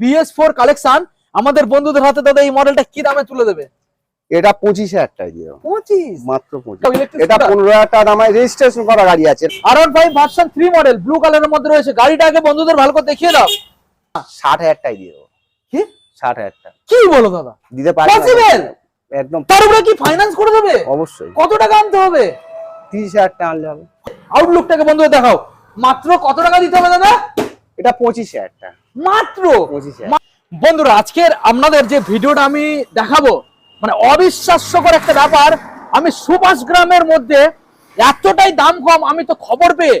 BS four collection আমাদের বন্ধুদের হাতে দাদা এই মডেলটা কি দামে তুলে দেবে? এটা পঁচিশ হাজার টাকা দিয়ে। পঁচিশ? মাত্র এটা পনেরো হাজার টাকা দামে রেজিস্ট্রেশন করা গাড়ি আছে। R one five version three model blue কালারের মধ্যে রয়েছে। গাড়িটা আগে বন্ধুদের ভালো করে দেখিয়ে দাও। ষাট হাজার টাকা দিয়ে দেবো। কি? ষাট হাজার টাকা। কি বলো দাদা? দিতে পারি Possible? একদম। তার উপরে কি ফাইন্যান্স করে দেবে? অবশ্যই। কত টাকা আনতে হবে? তিরিশ হাজার টাকা আনলে হবে। আউটলুকটাকে বন্ধুদের দেখাও। মাত্র কত টাকা দিতে হবে দাদা? এটা পঁচিশ হাজার টাকা। মাত্র? পঁচিশ হাজার। বন্ধুরা আজকের আপনাদের যে ভিডিওটা আমি দেখাবো মানে অবিশ্বাস্যকর একটা ব্যাপার আমি সুভাষ গ্রামের মধ্যে এতটাই দাম কম আমি তো খবর পেয়ে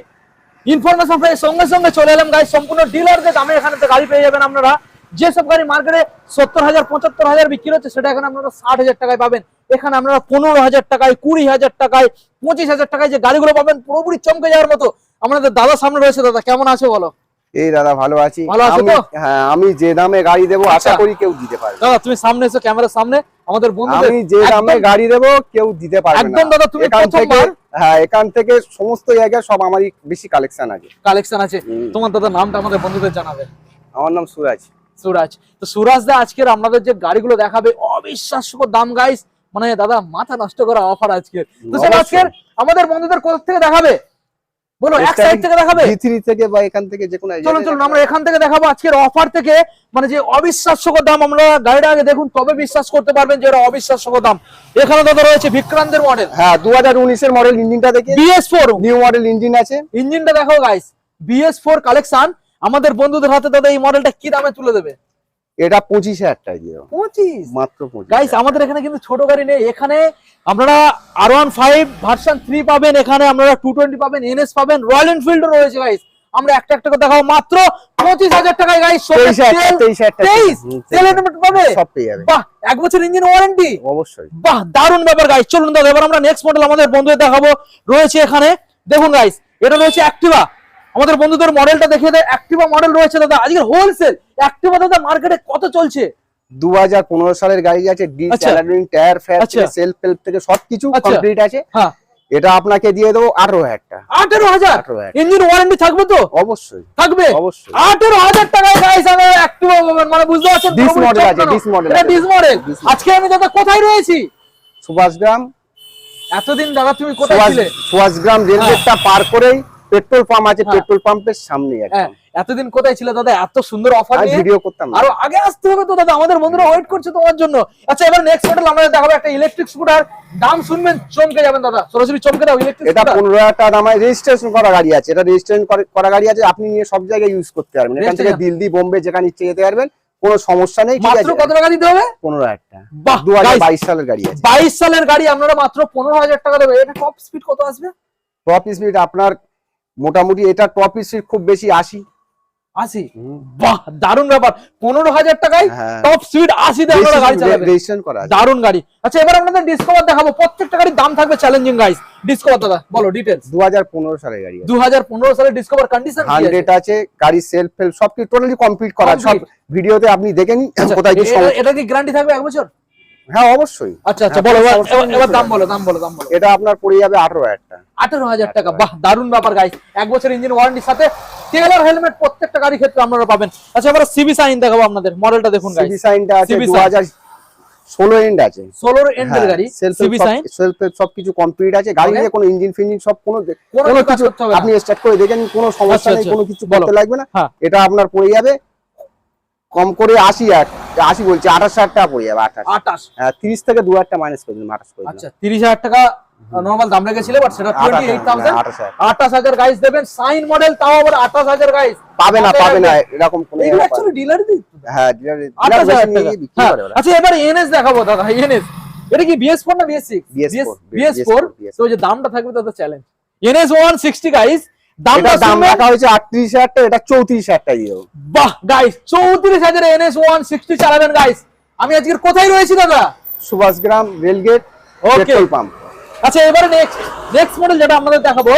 ইনফরমেশন পেয়ে সঙ্গে সঙ্গে চলে এলাম গাড়ি সম্পূর্ণ ডিলারদের দামে এখানে তো গাড়ি পেয়ে যাবেন আপনারা। যেসব গাড়ি মার্কেটে সত্তর হাজার পঁচাত্তর হাজার বিক্রি হচ্ছে সেটা এখানে আপনারা ষাট হাজার টাকায় পাবেন। এখানে আপনারা পনেরো হাজার টাকায় কুড়ি হাজার টাকায় পঁচিশ হাজার টাকায় যে গাড়িগুলো পাবেন পুরোপুরি চমকে যাওয়ার মতো। আমাদের দাদা সামনে রয়েছে দাদা কেমন আছে বলো? এই দাদা ভালো আছি। ভালো আছো তো? হ্যাঁ আমি যে দামে গাড়ি দেবো আশা আচ্ছা। করি কেউ দিতে পারবে। দাদা তুমি সামনে এসো ক্যামেরার সামনে। আমাদের বন্ধুদের আমি যে দামে গাড়ি দেবো কেউ দিতে পারবে না। একদম দাদা, তুমি প্রথমবার- হ্যাঁ এখান থেকে সমস্ত জায়গায় সব আমারই বেশি কালেকশন আছে। কালেকশন আছে। তোমার দাদা নামটা আমাদের বন্ধুদের জানাবে। আমার নাম সুরাজ। সুরাজ। তো সুরাজ দা আজকের আমাদের যে গাড়িগুলো দেখাবে অবিশ্বাস্য দাম গাইস মানে দাদা মাথা নষ্ট করা অফার আজকে তো আজকের আমাদের বন্ধুদের কোথা থেকে দেখাবে? বলো এক সাইড থেকে দেখাবে? V3 থেকে বা এখান থেকে যে কোনো চলুন চলুন আমরা এখান থেকে দেখাবো আজকের অফার থেকে। মানে যে অবিশ্বাস্যকর দাম আমরা গাড়িটা আগে দেখুন তবে বিশ্বাস করতে পারবেন যে এটা অবিশ্বাস্যকর দাম। এখানে দাদা রয়েছে বিক্রান্তের মডেল হ্যাঁ দু হাজার উনিশের মডেল ইঞ্জিনটা দেখে। নিউ মডেল ইঞ্জিন আছে। ইঞ্জিনটা দেখো গাইস কালেকশন আমাদের বন্ধুদের হাতে দাদা এই মডেলটা কি দামে তুলে দেবে? এটা পঁচিশ হাজার টাকা দিয়ে পঁচিশ? মাত্র পঁচিশ গাইস আমাদের এখানে কিন্তু ছোট গাড়ি নেই। এখানে আপনারা R one five version three পাবেন। এখানে আপনারা টু টোয়েন্টি পাবেন এনএস পাবেন রয়্যাল এনফিল্ডও রয়েছে গাইস আমরা একটা একটা করে দেখাবো। মাত্র পঁচিশ হাজার টাকায় গাইস তেইশ পাবে? সব পেয়ে যাবে। বাহ এক বছর ইঞ্জিন ওয়ারেন্টি অবশ্যই। বাহ দারুণ ব্যাপার গাইস চলুন দাদা এবার আমরা নেক্সট মডেল আমাদের বন্ধুদের দেখাবো। রয়েছে এখানে। দেখুন গাইস এটা রয়েছে অ্যাক্টিভা আমাদের বন্ধুদের মডেলটা দেখিয়ে দেয় অ্যাক্টিভা মডেল রয়েছে দাদা। আজকে হোলসেল অ্যাক্টিভা দাদা মার্কেটে কত চলছে? দু হাজার পনেরো সালের গাড়ি আছে ডি আচ্ছা। টায়ার ফ্যার আচ্ছা। সেলফ হেল্প থেকে সবকিছু আচ্ছা। কমপ্লিট আছে। হ্যাঁ। এটা আপনাকে দিয়ে দেবো আঠারো হাজার টাকা। আঠারো হাজার? ইঞ্জিন ওয়ারেন্টি থাকবে তো? অবশ্যই। থাকবে? অবশ্যই। আঠেরো হাজার টাকায় গাইস আমরা অ্যাক্টিভা মানে বুঝতে পারছেন আছে, এটা ডিস মডেল Dis আজকে আমি দাদা কোথায় রয়েছি? সুভাষগ্রাম। এতদিন দাদা তুমি কোথায় ছিলে? সুভাষগ্রাম রেলগেটটা পার করেই পেট্রোল পাম্প আছে হ্যাঁ। পেট্রোল পাম্পের সামনে হ্যাঁ এতদিন কোথায় ছিল দাদা? এত সুন্দর অফার নিয়ে? ভিডিও করতাম। আরও আগে আসতে হবে তো দাদা আমাদের বন্ধুরা ওয়েট করছে তোমার জন্য। আচ্ছা এবার নেক্সট মডেল আমরা দেখাবো একটা ইলেকট্রিক স্কুটার দাম শুনবেন চমকে যাবেন দাদা। সরাসরি চমকে দাও ইলেকট্রিক এটা পনেরো হাজার টাকা দামে রেজিস্ট্রেশন করা গাড়ি আছে। এটা রেজিস্ট্রেশন করা গাড়ি আছে। আপনি নিয়ে সব জায়গায় ইউজ করতে পারবেন। এখান থেকে দিল্লি বোম্বে যেখানে ইচ্ছে যেতে পারবেন কোনো সমস্যা নেই ঠিক মাত্র আছে। কত টাকা দিতে হবে? পনেরো হাজার টাকা। বাহ দু হাজার guys, বাইশ সালের গাড়ি আছে। বাইশ সালের গাড়ি আপনারা মাত্র পনেরো হাজার টাকা দেবে এটা টপ স্পিড কত আসবে? টপ স্পিড আপনার মোটামুটি এটা টপ স্পিড খুব বেশি আশি। আশি? বাহ দারুণ ব্যাপার। পনেরো হাজার টাকায় হ্যাঁ। টপ স্পিড আশিতে আপনারা গাড়ি চালাবেন। রেজিস্ট্রেশন করা দারুণ গাড়ি। আচ্ছা এবার আপনাদের ডিসকভার দেখাবো। প্রত্যেকটা গাড়ির দাম থাকবে চ্যালেঞ্জিং গাইস ডিসকভার দাদা বলো সালের গাড়ি সালের ডিসকভার কন্ডিশন আছে? গাড়ি সেলফ ফেল সব টোটালি কমপ্লিট করা। সব ভিডিওতে আপনি দেখে নিন আচ্ছা, কোথায় কি সমস্যা। এটা কি গ্যারান্টি থাকবে এক বছর? হ্যাঁ অবশ্যই। আচ্ছা আচ্ছা হ্যাঁ, বলো এবার- দাম বলো দাম বলো দাম বলো। এটা আপনার পড়ে যাবে আঠারো হাজার টাকা। আঠেরো হাজার টাকা বাহ দারুণ ব্যাপার গাইস এক বছর ইঞ্জিন ওয়ারেন্টির সাথে তেলার হেলমেট প্রত্যেকটা গাড়ির ক্ষেত্রে আপনারা পাবেন। আচ্ছা এবার সিবি সাইন দেখাবো আপনাদের মডেলটা দেখুন গাইস সিবি সাইনটা আছে CB দু হাজার ষোলো এন্ড আছে। ষোলোর এন্ডের গাড়ি সেলফ সিবি সাইন সেলফ সবকিছু কমপ্লিট আছে। গাড়ি নিয়ে কোনো ইঞ্জিন ফিঞ্জিন সব কোনো কোনো কিছু। আপনি স্টার্ট করে দেখেন কোনো সমস্যা আচ্ছা, নেই আচ্ছা। কোনো কিছু বলো। করতে লাগবে না। হ্যাঁ। এটা আপনার পড়ে যাবে। কম করে আশি আশি বলছি আঠাশ হাজার টাকা পড়ে যাবে আঠাশ। আঠাশ। হ্যাঁ তিরিশ থেকে দু হাজার টাকা মাইনাস করে দিলাম আঠাশ করে আচ্ছা তিরিশ হাজার টাকা নর্মাল দাম লেগেছিল বাট সেটা টোয়েন্টি এইট থাউজেন্ড আঠাশ হাজার। গাইস দেবেন সাইন মডেল তাও আবার আঠাশ হাজার গাইস পাবে না পাবে না এরকম কোনো অ্যাকচুয়ালি ডিলারই দিত হ্যাঁ আঠাশ হাজার টাকা। হ্যাঁ। আচ্ছা এবার এনএস দেখাবো দাদা এনএস এটা কি বিএস ফোর না BS six BS4, BS four BS4, তো যে দামটা থাকবে দাদা challenge NS one sixty guys দামটা দাম? রাখা হয়েছে টাকা এটা চৌত্রিশ হাজার টাকা। বাহ গাইস চালাবেন আমি আজকে কোথায় রয়েছি দাদা? Subhashgram rail gate petrol pump. আচ্ছা এবারে নেক্সট নেক্সট মডেল যেটা আমাদের দেখাবো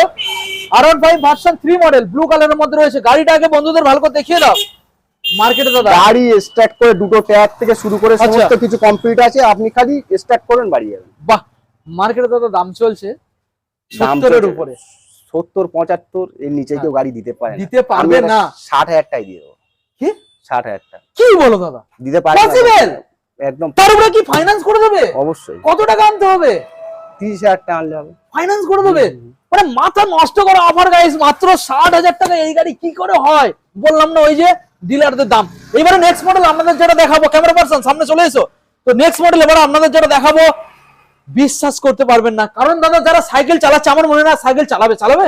ভার্সন মডেল ব্লু কালারের মধ্যে রয়েছে। গাড়িটা আগে বন্ধুদের ভালো করে দেখিয়ে দাও। মার্কেটে দাদা। গাড়ি স্টার্ট করে দুটো টায়ার থেকে শুরু করে আচ্ছা। সমস্ত কিছু কমপ্লিট আছে। আপনি খালি স্টার্ট করবেন বাড়ি যাবেন। বাহ মার্কেটে দাদা দাম চলছে। দাম সত্তরের উপরে। সত্তর পঁচাত্তর এর নিচে কেউ গাড়ি দিতে পারে দিতে পারবে না। ষাট হাজার টাকা দিয়ে দেবো। কি? ষাট হাজার টাকা। কি বলো দাদা? দিতে পারি Possible? একদম। তার উপরে কি ফাইন্যান্স করে দেবে? অবশ্যই। কত টাকা আনতে হবে? তিরিশ হাজার টাকা আনলে হবে। ফাইন্যান্স করে দেবে? মানে মাথা নষ্ট করা অফার গাইস মাত্র ষাট হাজার টাকা এই গাড়ি কি করে হয়? বললাম না ওই যে ডিলারদের দাম। এবারে নেক্সট মডেল আপনাদের যেটা দেখাবো ক্যামেরা পার্সন সামনে চলে এসো। তো নেক্সট মডেল এবার আপনাদের যেটা দেখাবো বিশ্বাস করতে পারবেন না। কারণ দাদা যারা সাইকেল চালাচ্ছে আমার মনে না সাইকেল চালাবে চালাবে?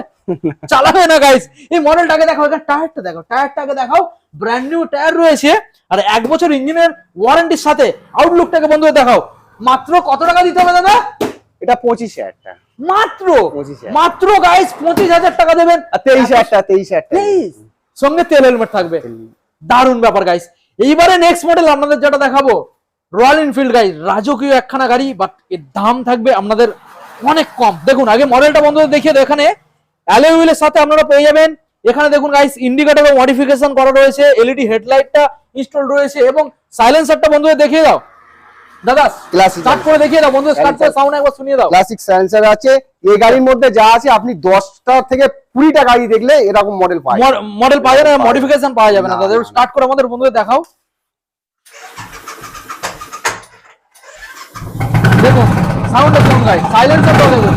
চালাবে না গাইস এই মডেলটাকে দেখাও এখানে টায়ারটা দেখো টায়ারটাকে দেখাও। ব্র্যান্ড নিউ টায়ার রয়েছে। আর এক বছর ইঞ্জিনের ওয়ারেন্টির সাথে আউটলুকটাকে বন্ধু দেখাও। মাত্র কত টাকা দিতে হবে দাদা? এটা পঁচিশ হাজার টাকা। মাত্র? 25,000 মাত্র গাইস পঁচিশ হাজার টাকা দেবেন। আর তেইশ হাজার টাকা তেইশ হাজার তেইশ সঙ্গে তেল হেলমেট থাকবে। দারুণ ব্যাপার গাইস এইবারে নেক্সট মডেল আপনাদের যেটা দেখাবো। রয়্যাল এনফিল্ড গাড়ি রাজকীয় একখানা গাড়ি বাট এর দাম থাকবে আপনাদের অনেক কম। দেখুন আগে মডেলটা বন্ধুদের দেখিয়ে দাও এখানে অ্যালয় হুইলের সাথে আপনারা পেয়ে যাবেন। এখানে দেখুন গাইস ইন্ডিকেটর মডিফিকেশন করা রয়েছে এলইডি হেডলাইটটা ইনস্টল রয়েছে এবং সাইলেন্সারটা বন্ধুদের দেখিয়ে দাও। দাদা Classic স্টার্ট করে দেখিয়ে দাও বন্ধুদের স্টার্ট করে। সাউন্ড একবার শুনিয়ে দাও। ক্লাসিক সায়েন্সার আছে। এই গাড়ির মধ্যে যা আছে আপনি দশটা থেকে কুড়িটা গাড়ি দেখলে এরকম মডেল পাই মডেল পাওয়া যাবে না মডিফিকেশন পাওয়া যাবে। না। না। স্টার্ট করে আমাদের বন্ধুদের দেখাও। দেখুন কেমন গাই সাইলেন্সার দেখুন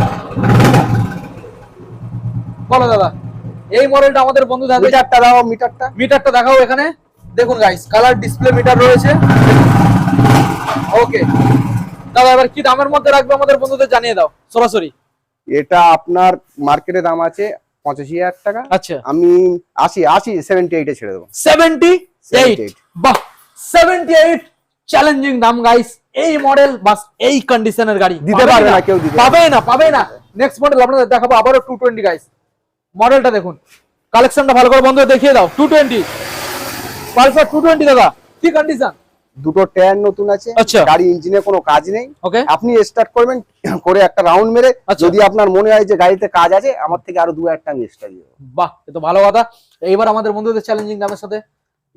বলো দাদা এই মডেলটা আমাদের বন্ধুদের হাতে মিটারটা দাও মিটারটা। মিটারটা দেখাও এখানে। দেখুন গাইস কালার ডিসপ্লে মিটার রয়েছে। ওকে দাদা এবার কি দামের মধ্যে রাখবে আমাদের বন্ধুদের জানিয়ে দাও সরাসরি। এটা আপনার মার্কেটে দাম আছে পঁচাশি হাজার টাকা। আচ্ছা। আমি আশি আশি সেভেন্টি এইটে ছেড়ে দেবো। সেভেন্টি এইট 78 বাহ সেভেন্টি এইট চ্যালেঞ্জিং দাম গাইস এই মডেল বাস এই কন্ডিশনের গাড়ি। দিতে পারবে না, কেউ দিতে পাবে না পাবে না। নেক্সট মডেল আপনাদের দেখাবো আবারও টু টোয়েন্টি গাইস মডেলটা দেখুন। কালেকশনটা ভালো করে বন্ধু দেখিয়ে দাও। Two twenty Pulsar two twenty দাদা। কি কন্ডিশন দুটো টায়ার নতুন আছে। আচ্ছা। গাড়ি ইঞ্জিনে কোনো কাজ নেই। আপনি স্টার্ট করবেন করে একটা রাউন্ড মেরে। আচ্ছা। যদি আপনার মনে হয় যে গাড়িতে কাজ আছে আমার থেকে আরও দু টাকা এক্সট্রা দিয়ে বাহ এ তো ভালো কথা। এইবার আমাদের বন্ধুদের চ্যালেঞ্জিং দামের সাথে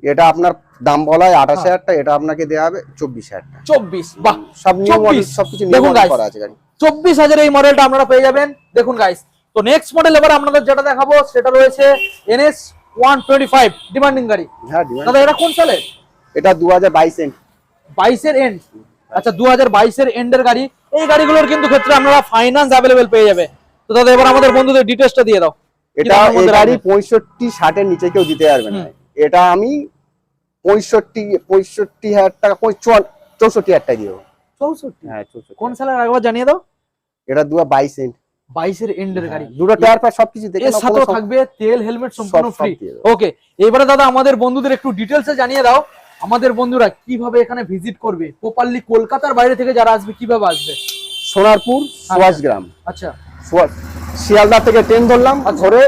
এটা আপনার দাম বলা হয় আঠাশ হ্যাঁ। হাজার টাকা এটা আপনাকে দেওয়া হবে চব্বিশ হাজার টাকা চব্বিশ বাহ সব নিয়ম 24 সবকিছু দেখুন করা আছে গাড়ি। চব্বিশ হাজার এই মডেলটা আপনারা পেয়ে যাবেন। দেখুন গাইস তো নেক্সট মডেল এবার আপনাদের যেটা দেখাবো সেটা রয়েছে NS one twenty five demanding গাড়ি। হ্যাঁ দাদা এটা কোন সালে এটা দু হাজার বাইশ এন্ড বাইশের এন্ড আচ্ছা দু হাজার বাইশের এন্ডের গাড়ি। এই গাড়িগুলোর কিন্তু ক্ষেত্রে আপনারা ফাইন্যান্স অ্যাভেলেবেল পেয়ে যাবে। তো দাদা এবার আমাদের বন্ধুদের ডিটেলসটা দিয়ে দাও। এটা গাড়ি পঁয়ষট্টি ষাটের নিচে কেউ দিতে পারবে না। এটা আমি পঁয়ষট্টি পঁয়ষট্টি হাজার টাকা চৌষট্টি হাজার টাকা দিয়ে দেবো। চৌষট্টি? হ্যাঁ চৌষট্টি কোন সালের একবার জানিয়ে দাও? এটা দু বাইশ বাইশের এন্ডের গাড়ি। দুটো টায়ার প্রায় সবকিছু দেখে এর সাথেও থাকবে তেল হেলমেট সম্পূর্ণ ফ্রি ওকে এবারে দাদা আমাদের বন্ধুদের একটু ডিটেলসে জানিয়ে দাও। আমাদের বন্ধুরা কীভাবে এখানে ভিজিট করবে? প্রপারলি কলকাতার বাইরে থেকে যারা আসবে কীভাবে আসবে? সোনারপুর সুভাষগ্রাম। আচ্ছা। শিয়ালদা থেকে ট্রেন ধরলাম আচ্ছা। ধরে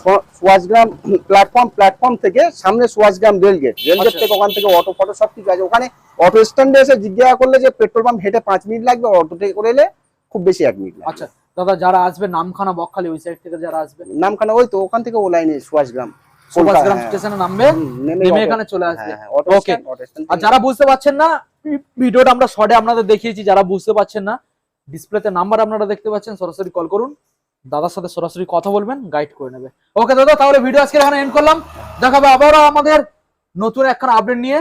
সুভাষগ্রাম প্ল্যাটফর্ম প্ল্যাটফর্ম থেকে সামনে সুভাষগ্রাম রেলগেট রেলগেট। থেকে ওখান থেকে অটো ফটো সব কিছু আছে। ওখানে অটো স্ট্যান্ডে এসে জিজ্ঞাসা করলে যে পেট্রোল পাম্প হেঁটে পাঁচ মিনিট লাগবে অটোতে করে এলে খুব বেশি এক মিনিট আচ্ছা দাদা যারা আসবে নামখানা বকখালি ওই সাইড থেকে যারা আসবে? নামখানা ওই তো ওখান থেকে ও লাইনে সুভাষগ্রাম সুভাষগ্রাম। স্টেশনে নামবে? নেমে নেমে এখানে চলে আসবে। হ্যাঁ, হ্যাঁ, ওকে আর যারা বুঝতে পারছেন না ভিডিওটা আমরা শর্টে আপনাদের দেখিয়েছি যারা বুঝতে পারছেন না ডিসপ্লেতে নাম্বার আপনারা দেখতে পাচ্ছেন সরাসরি কল করুন। দাদার সাথে সরাসরি কথা বলবেন গাইড করে নেবে। ওকে দাদা তাহলে ভিডিও আজকে এখানে এন্ড করলাম। দেখাবে আবারও আমাদের নতুন একখানা আপডেট নিয়ে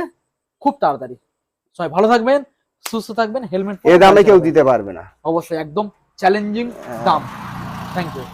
খুব তাড়াতাড়ি। সবাই ভালো থাকবেন সুস্থ থাকবেন হেলমেট এ দামে কেউ দিতে পারবে না। অবশ্যই একদম চ্যালেঞ্জিং দাম। Thank you